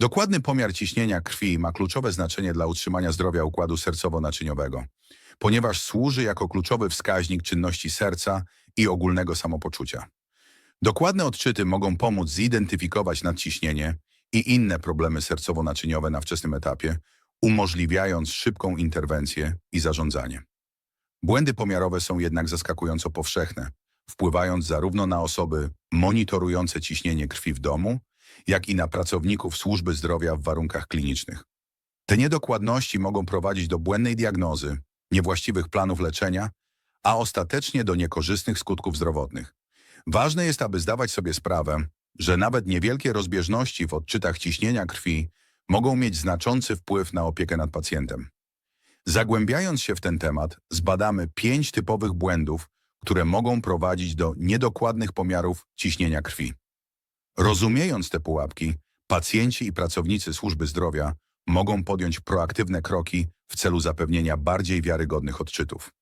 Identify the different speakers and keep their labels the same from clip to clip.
Speaker 1: Dokładny pomiar ciśnienia krwi ma kluczowe znaczenie dla utrzymania zdrowia układu sercowo-naczyniowego, ponieważ służy jako kluczowy wskaźnik czynności serca i ogólnego samopoczucia. Dokładne odczyty mogą pomóc zidentyfikować nadciśnienie i inne problemy sercowo-naczyniowe na wczesnym etapie, umożliwiając szybką interwencję i zarządzanie. Błędy pomiarowe są jednak zaskakująco powszechne, wpływając zarówno na osoby monitorujące ciśnienie krwi w domu, jak i na pracowników służby zdrowia w warunkach klinicznych. Te niedokładności mogą prowadzić do błędnej diagnozy, niewłaściwych planów leczenia, a ostatecznie do niekorzystnych skutków zdrowotnych. Ważne jest, aby zdawać sobie sprawę, że nawet niewielkie rozbieżności w odczytach ciśnienia krwi mogą mieć znaczący wpływ na opiekę nad pacjentem. Zagłębiając się w ten temat, zbadamy pięć typowych błędów, które mogą prowadzić do niedokładnych pomiarów ciśnienia krwi. Rozumiejąc te pułapki, pacjenci i pracownicy służby zdrowia mogą podjąć proaktywne kroki w celu zapewnienia bardziej wiarygodnych odczytów.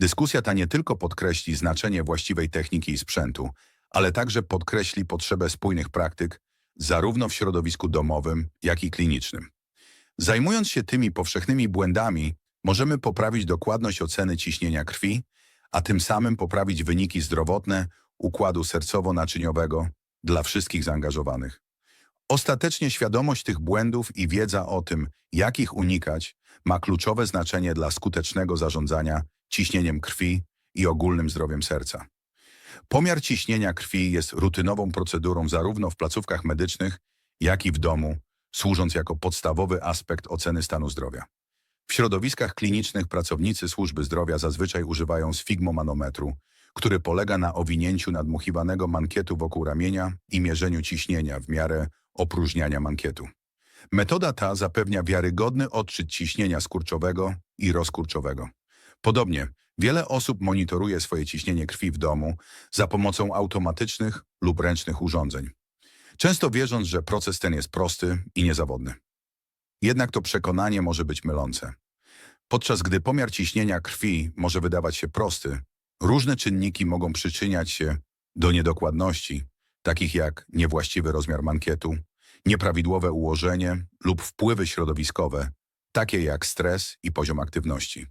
Speaker 1: Dyskusja ta nie tylko podkreśli znaczenie właściwej techniki i sprzętu, ale także podkreśli potrzebę spójnych praktyk zarówno w środowisku domowym, jak i klinicznym. Zajmując się tymi powszechnymi błędami, możemy poprawić dokładność oceny ciśnienia krwi, a tym samym poprawić wyniki zdrowotne układu sercowo-naczyniowego dla wszystkich zaangażowanych. Ostatecznie świadomość tych błędów i wiedza o tym, jak ich unikać, ma kluczowe znaczenie dla skutecznego zarządzania ciśnieniem krwi i ogólnym zdrowiem serca. Pomiar ciśnienia krwi jest rutynową procedurą zarówno w placówkach medycznych, jak i w domu, służąc jako podstawowy aspekt oceny stanu zdrowia. W środowiskach klinicznych pracownicy służby zdrowia zazwyczaj używają sfigmomanometru, który polega na owinięciu nadmuchiwanego mankietu wokół ramienia i mierzeniu ciśnienia w miarę opróżniania mankietu. Metoda ta zapewnia wiarygodny odczyt ciśnienia skurczowego i rozkurczowego. Podobnie, wiele osób monitoruje swoje ciśnienie krwi w domu za pomocą automatycznych lub ręcznych urządzeń, często wierząc, że proces ten jest prosty i niezawodny. Jednak to przekonanie może być mylące. Podczas gdy pomiar ciśnienia krwi może wydawać się prosty, różne czynniki mogą przyczyniać się do niedokładności, takich jak niewłaściwy rozmiar mankietu, nieprawidłowe ułożenie lub wpływy środowiskowe, takie jak stres i poziom aktywności.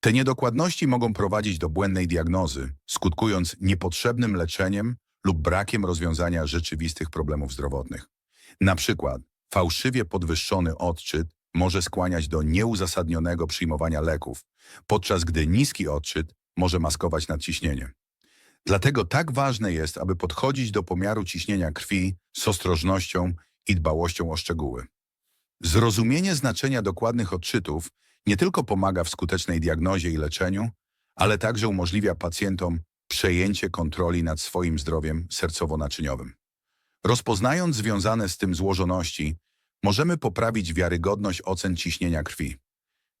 Speaker 1: Te niedokładności mogą prowadzić do błędnej diagnozy, skutkując niepotrzebnym leczeniem lub brakiem rozwiązania rzeczywistych problemów zdrowotnych. Na przykład fałszywie podwyższony odczyt może skłaniać do nieuzasadnionego przyjmowania leków, podczas gdy niski odczyt może maskować nadciśnienie. Dlatego tak ważne jest, aby podchodzić do pomiaru ciśnienia krwi z ostrożnością i dbałością o szczegóły. Zrozumienie znaczenia dokładnych odczytów nie tylko pomaga w skutecznej diagnozie i leczeniu, ale także umożliwia pacjentom przejęcie kontroli nad swoim zdrowiem sercowo-naczyniowym. Rozpoznając związane z tym złożoności, możemy poprawić wiarygodność ocen ciśnienia krwi.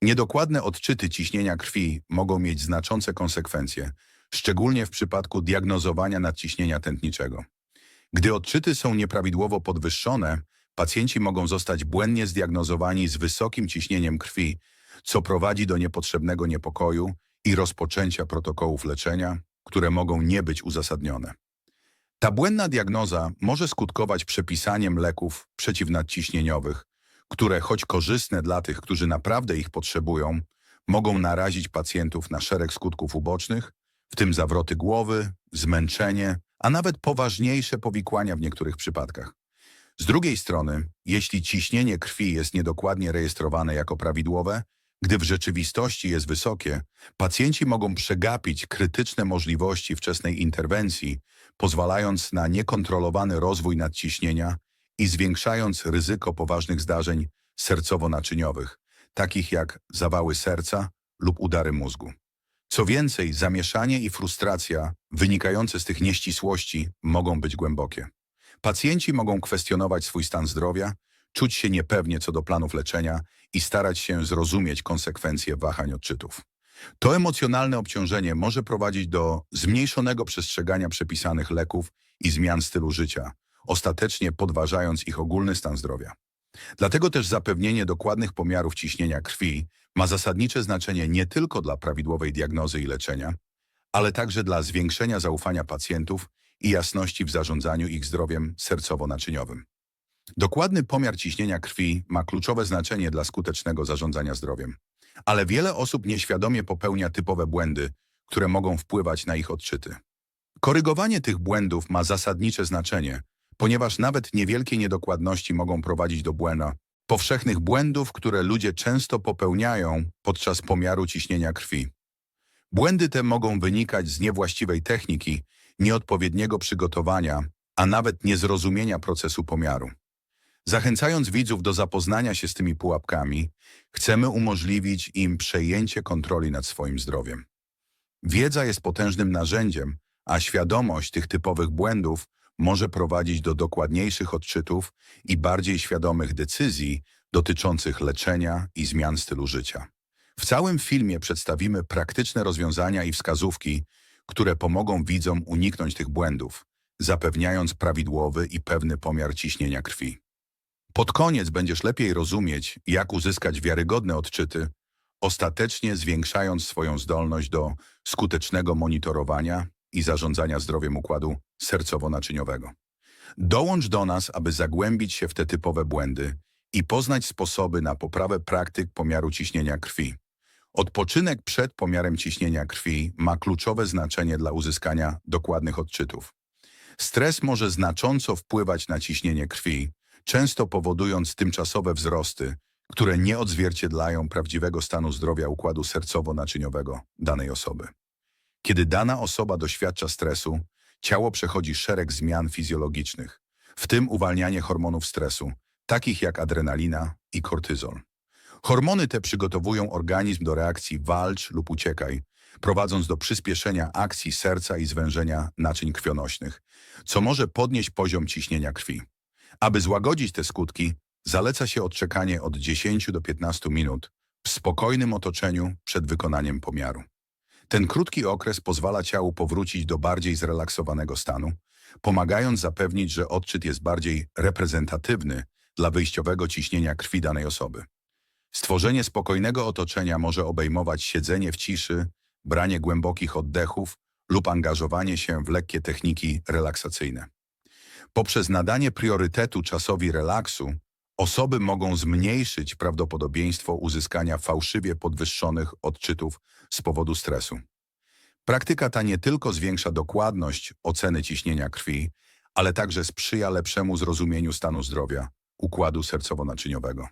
Speaker 1: Niedokładne odczyty ciśnienia krwi mogą mieć znaczące konsekwencje, szczególnie w przypadku diagnozowania nadciśnienia tętniczego. Gdy odczyty są nieprawidłowo podwyższone, pacjenci mogą zostać błędnie zdiagnozowani z wysokim ciśnieniem krwi, co prowadzi do niepotrzebnego niepokoju i rozpoczęcia protokołów leczenia, które mogą nie być uzasadnione. Ta błędna diagnoza może skutkować przepisaniem leków przeciwnadciśnieniowych, które choć korzystne dla tych, którzy naprawdę ich potrzebują, mogą narazić pacjentów na szereg skutków ubocznych, w tym zawroty głowy, zmęczenie, a nawet poważniejsze powikłania w niektórych przypadkach. Z drugiej strony, jeśli ciśnienie krwi jest niedokładnie rejestrowane jako prawidłowe, gdy w rzeczywistości jest wysokie, pacjenci mogą przegapić krytyczne możliwości wczesnej interwencji, pozwalając na niekontrolowany rozwój nadciśnienia i zwiększając ryzyko poważnych zdarzeń sercowo-naczyniowych, takich jak zawały serca lub udary mózgu. Co więcej, zamieszanie i frustracja wynikające z tych nieścisłości mogą być głębokie. Pacjenci mogą kwestionować swój stan zdrowia, czuć się niepewnie co do planów leczenia i starać się zrozumieć konsekwencje wahań odczytów. To emocjonalne obciążenie może prowadzić do zmniejszonego przestrzegania przepisanych leków i zmian stylu życia, ostatecznie podważając ich ogólny stan zdrowia. Dlatego też zapewnienie dokładnych pomiarów ciśnienia krwi ma zasadnicze znaczenie nie tylko dla prawidłowej diagnozy i leczenia, ale także dla zwiększenia zaufania pacjentów i jasności w zarządzaniu ich zdrowiem sercowo-naczyniowym. Dokładny pomiar ciśnienia krwi ma kluczowe znaczenie dla skutecznego zarządzania zdrowiem. Ale wiele osób nieświadomie popełnia typowe błędy, które mogą wpływać na ich odczyty. Korygowanie tych błędów ma zasadnicze znaczenie, ponieważ nawet niewielkie niedokładności mogą prowadzić do błęda, powszechnych błędów, które ludzie często popełniają podczas pomiaru ciśnienia krwi. Błędy te mogą wynikać z niewłaściwej techniki, nieodpowiedniego przygotowania, a nawet niezrozumienia procesu pomiaru. Zachęcając widzów do zapoznania się z tymi pułapkami, chcemy umożliwić im przejęcie kontroli nad swoim zdrowiem. Wiedza jest potężnym narzędziem, a świadomość tych typowych błędów może prowadzić do dokładniejszych odczytów i bardziej świadomych decyzji dotyczących leczenia i zmian stylu życia. W całym filmie przedstawimy praktyczne rozwiązania i wskazówki, które pomogą widzom uniknąć tych błędów, zapewniając prawidłowy i pewny pomiar ciśnienia krwi. Pod koniec będziesz lepiej rozumieć, jak uzyskać wiarygodne odczyty, ostatecznie zwiększając swoją zdolność do skutecznego monitorowania i zarządzania zdrowiem układu sercowo-naczyniowego. Dołącz do nas, aby zagłębić się w te typowe błędy i poznać sposoby na poprawę praktyk pomiaru ciśnienia krwi. Odpoczynek przed pomiarem ciśnienia krwi ma kluczowe znaczenie dla uzyskania dokładnych odczytów. Stres może znacząco wpływać na ciśnienie krwi, często powodując tymczasowe wzrosty, które nie odzwierciedlają prawdziwego stanu zdrowia układu sercowo-naczyniowego danej osoby. Kiedy dana osoba doświadcza stresu, ciało przechodzi szereg zmian fizjologicznych, w tym uwalnianie hormonów stresu, takich jak adrenalina i kortyzol. Hormony te przygotowują organizm do reakcji walcz lub uciekaj, prowadząc do przyspieszenia akcji serca i zwężenia naczyń krwionośnych, co może podnieść poziom ciśnienia krwi. Aby złagodzić te skutki, zaleca się odczekanie od 10 do 15 minut w spokojnym otoczeniu przed wykonaniem pomiaru. Ten krótki okres pozwala ciału powrócić do bardziej zrelaksowanego stanu, pomagając zapewnić, że odczyt jest bardziej reprezentatywny dla wyjściowego ciśnienia krwi danej osoby. Stworzenie spokojnego otoczenia może obejmować siedzenie w ciszy, branie głębokich oddechów lub angażowanie się w lekkie techniki relaksacyjne. Poprzez nadanie priorytetu czasowi relaksu, osoby mogą zmniejszyć prawdopodobieństwo uzyskania fałszywie podwyższonych odczytów z powodu stresu. Praktyka ta nie tylko zwiększa dokładność oceny ciśnienia krwi, ale także sprzyja lepszemu zrozumieniu stanu zdrowia układu sercowo-naczyniowego.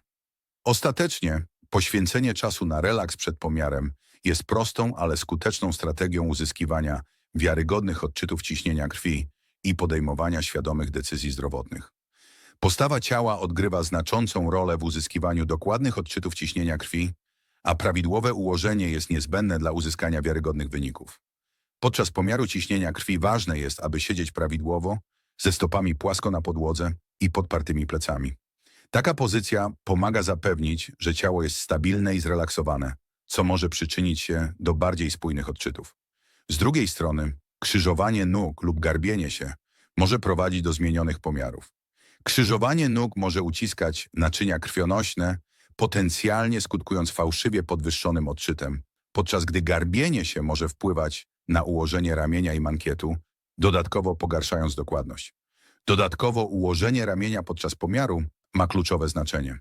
Speaker 1: Ostatecznie poświęcenie czasu na relaks przed pomiarem jest prostą, ale skuteczną strategią uzyskiwania wiarygodnych odczytów ciśnienia krwi i podejmowania świadomych decyzji zdrowotnych. Postawa ciała odgrywa znaczącą rolę w uzyskiwaniu dokładnych odczytów ciśnienia krwi, a prawidłowe ułożenie jest niezbędne dla uzyskania wiarygodnych wyników. Podczas pomiaru ciśnienia krwi ważne jest, aby siedzieć prawidłowo, ze stopami płasko na podłodze i podpartymi plecami. Taka pozycja pomaga zapewnić, że ciało jest stabilne i zrelaksowane, co może przyczynić się do bardziej spójnych odczytów. Z drugiej strony, krzyżowanie nóg lub garbienie się może prowadzić do zmienionych pomiarów. Krzyżowanie nóg może uciskać naczynia krwionośne, potencjalnie skutkując fałszywie podwyższonym odczytem, podczas gdy garbienie się może wpływać na ułożenie ramienia i mankietu, dodatkowo pogarszając dokładność. Dodatkowo ułożenie ramienia podczas pomiaru ma kluczowe znaczenie.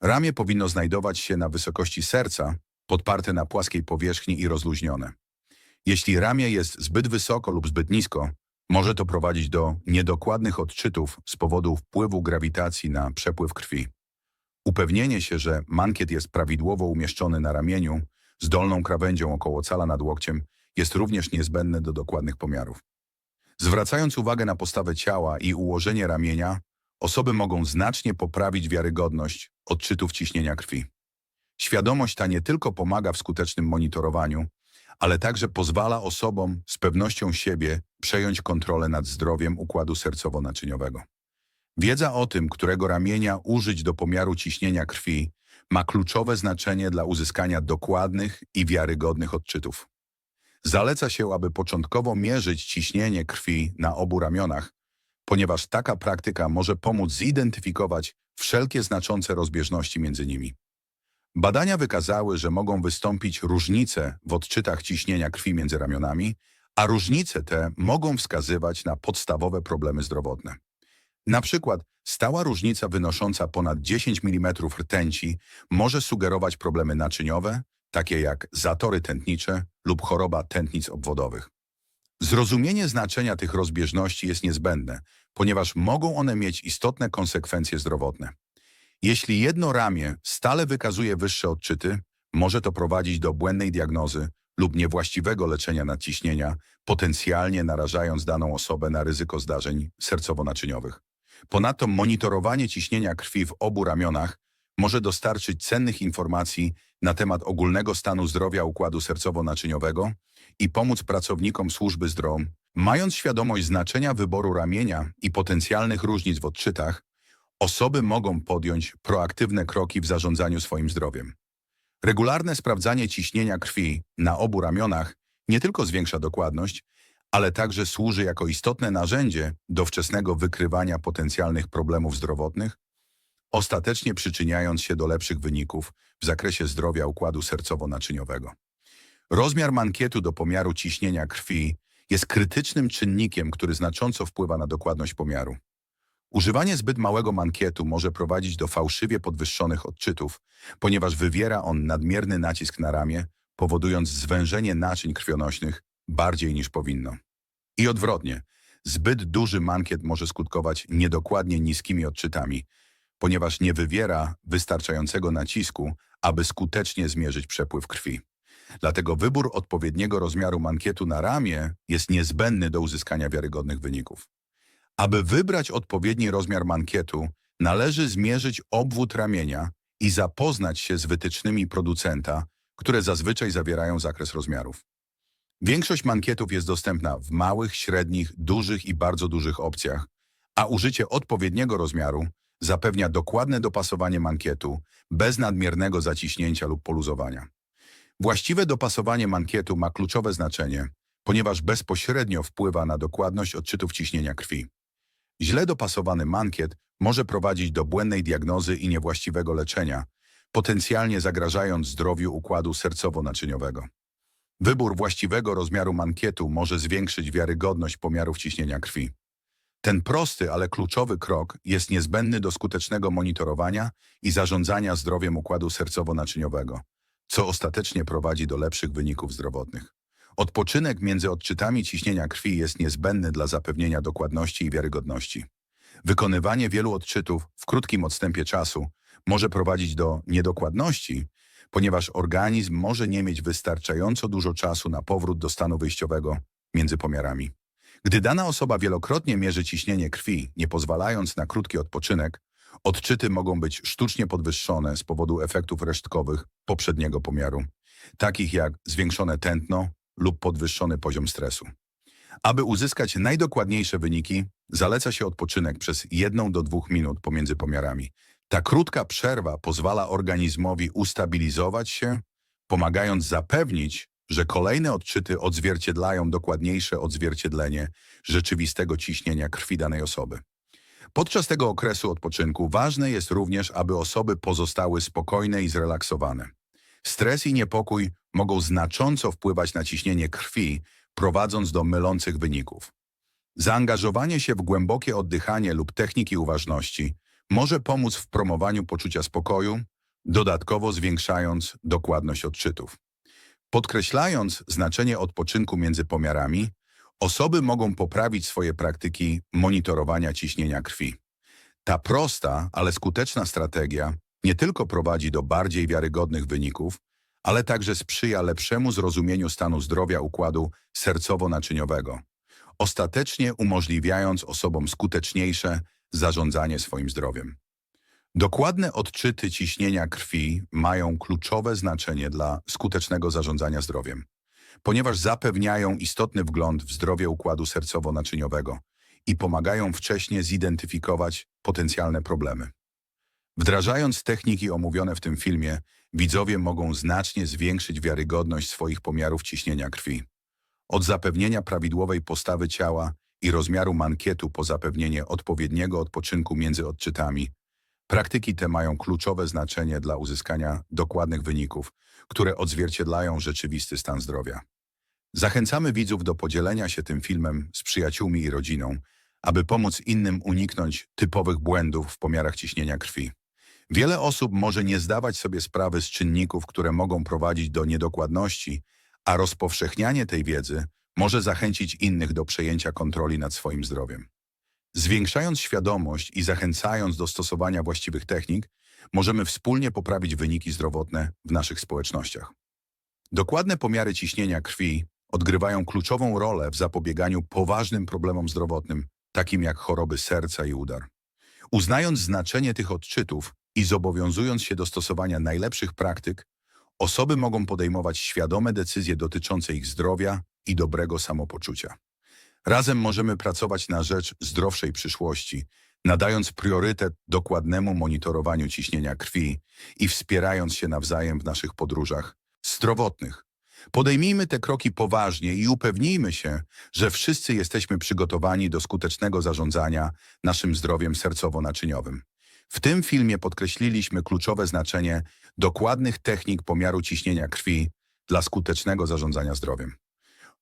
Speaker 1: Ramię powinno znajdować się na wysokości serca, podparte na płaskiej powierzchni i rozluźnione. Jeśli ramię jest zbyt wysoko lub zbyt nisko, może to prowadzić do niedokładnych odczytów z powodu wpływu grawitacji na przepływ krwi. Upewnienie się, że mankiet jest prawidłowo umieszczony na ramieniu z dolną krawędzią około cala nad łokciem jest również niezbędne do dokładnych pomiarów. Zwracając uwagę na postawę ciała i ułożenie ramienia, osoby mogą znacznie poprawić wiarygodność odczytów ciśnienia krwi. Świadomość ta nie tylko pomaga w skutecznym monitorowaniu, ale także pozwala osobom z pewnością siebie przejąć kontrolę nad zdrowiem układu sercowo-naczyniowego. Wiedza o tym, którego ramienia użyć do pomiaru ciśnienia krwi, ma kluczowe znaczenie dla uzyskania dokładnych i wiarygodnych odczytów. Zaleca się, aby początkowo mierzyć ciśnienie krwi na obu ramionach, ponieważ taka praktyka może pomóc zidentyfikować wszelkie znaczące rozbieżności między nimi. Badania wykazały, że mogą wystąpić różnice w odczytach ciśnienia krwi między ramionami, a różnice te mogą wskazywać na podstawowe problemy zdrowotne. Na przykład stała różnica wynosząca ponad 10 mm rtęci może sugerować problemy naczyniowe, takie jak zatory tętnicze lub choroba tętnic obwodowych. Zrozumienie znaczenia tych rozbieżności jest niezbędne, ponieważ mogą one mieć istotne konsekwencje zdrowotne. Jeśli jedno ramię stale wykazuje wyższe odczyty, może to prowadzić do błędnej diagnozy lub niewłaściwego leczenia nadciśnienia, potencjalnie narażając daną osobę na ryzyko zdarzeń sercowo-naczyniowych. Ponadto monitorowanie ciśnienia krwi w obu ramionach może dostarczyć cennych informacji na temat ogólnego stanu zdrowia układu sercowo-naczyniowego i pomóc pracownikom służby zdrowia, mając świadomość znaczenia wyboru ramienia i potencjalnych różnic w odczytach, osoby mogą podjąć proaktywne kroki w zarządzaniu swoim zdrowiem. Regularne sprawdzanie ciśnienia krwi na obu ramionach nie tylko zwiększa dokładność, ale także służy jako istotne narzędzie do wczesnego wykrywania potencjalnych problemów zdrowotnych, ostatecznie przyczyniając się do lepszych wyników w zakresie zdrowia układu sercowo-naczyniowego. Rozmiar mankietu do pomiaru ciśnienia krwi jest krytycznym czynnikiem, który znacząco wpływa na dokładność pomiaru. Używanie zbyt małego mankietu może prowadzić do fałszywie podwyższonych odczytów, ponieważ wywiera on nadmierny nacisk na ramię, powodując zwężenie naczyń krwionośnych bardziej niż powinno. I odwrotnie, zbyt duży mankiet może skutkować niedokładnie niskimi odczytami, ponieważ nie wywiera wystarczającego nacisku, aby skutecznie zmierzyć przepływ krwi. Dlatego wybór odpowiedniego rozmiaru mankietu na ramię jest niezbędny do uzyskania wiarygodnych wyników. Aby wybrać odpowiedni rozmiar mankietu, należy zmierzyć obwód ramienia i zapoznać się z wytycznymi producenta, które zazwyczaj zawierają zakres rozmiarów. Większość mankietów jest dostępna w małych, średnich, dużych i bardzo dużych opcjach, a użycie odpowiedniego rozmiaru zapewnia dokładne dopasowanie mankietu bez nadmiernego zaciśnięcia lub poluzowania. Właściwe dopasowanie mankietu ma kluczowe znaczenie, ponieważ bezpośrednio wpływa na dokładność odczytów ciśnienia krwi. Źle dopasowany mankiet może prowadzić do błędnej diagnozy i niewłaściwego leczenia, potencjalnie zagrażając zdrowiu układu sercowo-naczyniowego. Wybór właściwego rozmiaru mankietu może zwiększyć wiarygodność pomiarów ciśnienia krwi. Ten prosty, ale kluczowy krok jest niezbędny do skutecznego monitorowania i zarządzania zdrowiem układu sercowo-naczyniowego, co ostatecznie prowadzi do lepszych wyników zdrowotnych. Odpoczynek między odczytami ciśnienia krwi jest niezbędny dla zapewnienia dokładności i wiarygodności. Wykonywanie wielu odczytów w krótkim odstępie czasu może prowadzić do niedokładności, ponieważ organizm może nie mieć wystarczająco dużo czasu na powrót do stanu wyjściowego między pomiarami. Gdy dana osoba wielokrotnie mierzy ciśnienie krwi, nie pozwalając na krótki odpoczynek, odczyty mogą być sztucznie podwyższone z powodu efektów resztkowych poprzedniego pomiaru, takich jak zwiększone tętno lub podwyższony poziom stresu. Aby uzyskać najdokładniejsze wyniki, zaleca się odpoczynek przez 1 do 2 minut pomiędzy pomiarami. Ta krótka przerwa pozwala organizmowi ustabilizować się, pomagając zapewnić, że kolejne odczyty odzwierciedlają dokładniejsze odzwierciedlenie rzeczywistego ciśnienia krwi danej osoby. Podczas tego okresu odpoczynku ważne jest również, aby osoby pozostały spokojne i zrelaksowane. Stres i niepokój mogą znacząco wpływać na ciśnienie krwi, prowadząc do mylących wyników. Zaangażowanie się w głębokie oddychanie lub techniki uważności może pomóc w promowaniu poczucia spokoju, dodatkowo zwiększając dokładność odczytów. Podkreślając znaczenie odpoczynku między pomiarami, osoby mogą poprawić swoje praktyki monitorowania ciśnienia krwi. Ta prosta, ale skuteczna strategia nie tylko prowadzi do bardziej wiarygodnych wyników, ale także sprzyja lepszemu zrozumieniu stanu zdrowia układu sercowo-naczyniowego, ostatecznie umożliwiając osobom skuteczniejsze zarządzanie swoim zdrowiem. Dokładne odczyty ciśnienia krwi mają kluczowe znaczenie dla skutecznego zarządzania zdrowiem, ponieważ zapewniają istotny wgląd w zdrowie układu sercowo-naczyniowego i pomagają wcześnie zidentyfikować potencjalne problemy. Wdrażając techniki omówione w tym filmie, widzowie mogą znacznie zwiększyć wiarygodność swoich pomiarów ciśnienia krwi. Od zapewnienia prawidłowej postawy ciała i rozmiaru mankietu po zapewnienie odpowiedniego odpoczynku między odczytami, praktyki te mają kluczowe znaczenie dla uzyskania dokładnych wyników, które odzwierciedlają rzeczywisty stan zdrowia. Zachęcamy widzów do podzielenia się tym filmem z przyjaciółmi i rodziną, aby pomóc innym uniknąć typowych błędów w pomiarach ciśnienia krwi. Wiele osób może nie zdawać sobie sprawy z czynników, które mogą prowadzić do niedokładności, a rozpowszechnianie tej wiedzy może zachęcić innych do przejęcia kontroli nad swoim zdrowiem. Zwiększając świadomość i zachęcając do stosowania właściwych technik, możemy wspólnie poprawić wyniki zdrowotne w naszych społecznościach. Dokładne pomiary ciśnienia krwi odgrywają kluczową rolę w zapobieganiu poważnym problemom zdrowotnym, takim jak choroby serca i udar. Uznając znaczenie tych odczytów i zobowiązując się do stosowania najlepszych praktyk, osoby mogą podejmować świadome decyzje dotyczące ich zdrowia i dobrego samopoczucia. Razem możemy pracować na rzecz zdrowszej przyszłości, nadając priorytet dokładnemu monitorowaniu ciśnienia krwi i wspierając się nawzajem w naszych podróżach zdrowotnych. Podejmijmy te kroki poważnie i upewnijmy się, że wszyscy jesteśmy przygotowani do skutecznego zarządzania naszym zdrowiem sercowo-naczyniowym. W tym filmie podkreśliliśmy kluczowe znaczenie dokładnych technik pomiaru ciśnienia krwi dla skutecznego zarządzania zdrowiem.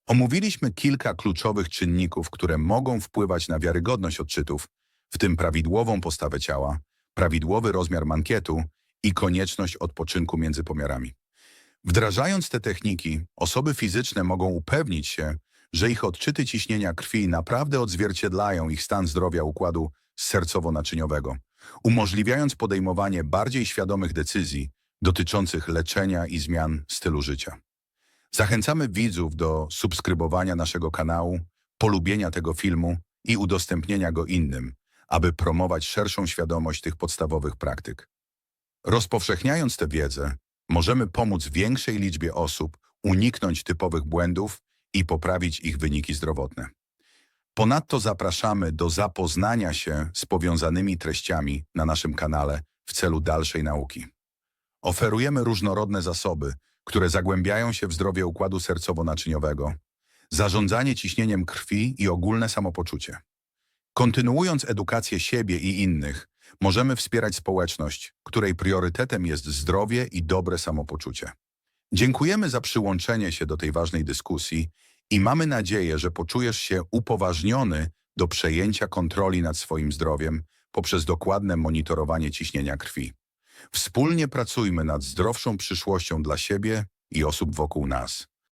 Speaker 1: Omówiliśmy kilka kluczowych czynników, które mogą wpływać na wiarygodność odczytów, w tym prawidłową postawę ciała, prawidłowy rozmiar mankietu i konieczność odpoczynku między pomiarami. Wdrażając te techniki, osoby fizyczne mogą upewnić się, że ich odczyty ciśnienia krwi naprawdę odzwierciedlają ich stan zdrowia układu sercowo-naczyniowego, umożliwiając podejmowanie bardziej świadomych decyzji dotyczących leczenia i zmian stylu życia. Zachęcamy widzów do subskrybowania naszego kanału, polubienia tego filmu i udostępnienia go innym, aby promować szerszą świadomość tych podstawowych praktyk. Rozpowszechniając tę wiedzę, możemy pomóc większej liczbie osób uniknąć typowych błędów i poprawić ich wyniki zdrowotne. Ponadto zapraszamy do zapoznania się z powiązanymi treściami na naszym kanale w celu dalszej nauki. Oferujemy różnorodne zasoby, które zagłębiają się w zdrowie układu sercowo-naczyniowego, zarządzanie ciśnieniem krwi i ogólne samopoczucie. Kontynuując edukację siebie i innych, możemy wspierać społeczność, której priorytetem jest zdrowie i dobre samopoczucie. Dziękujemy za przyłączenie się do tej ważnej dyskusji i mamy nadzieję, że poczujesz się upoważniony do przejęcia kontroli nad swoim zdrowiem poprzez dokładne monitorowanie ciśnienia krwi. Wspólnie pracujmy nad zdrowszą przyszłością dla siebie i osób wokół nas.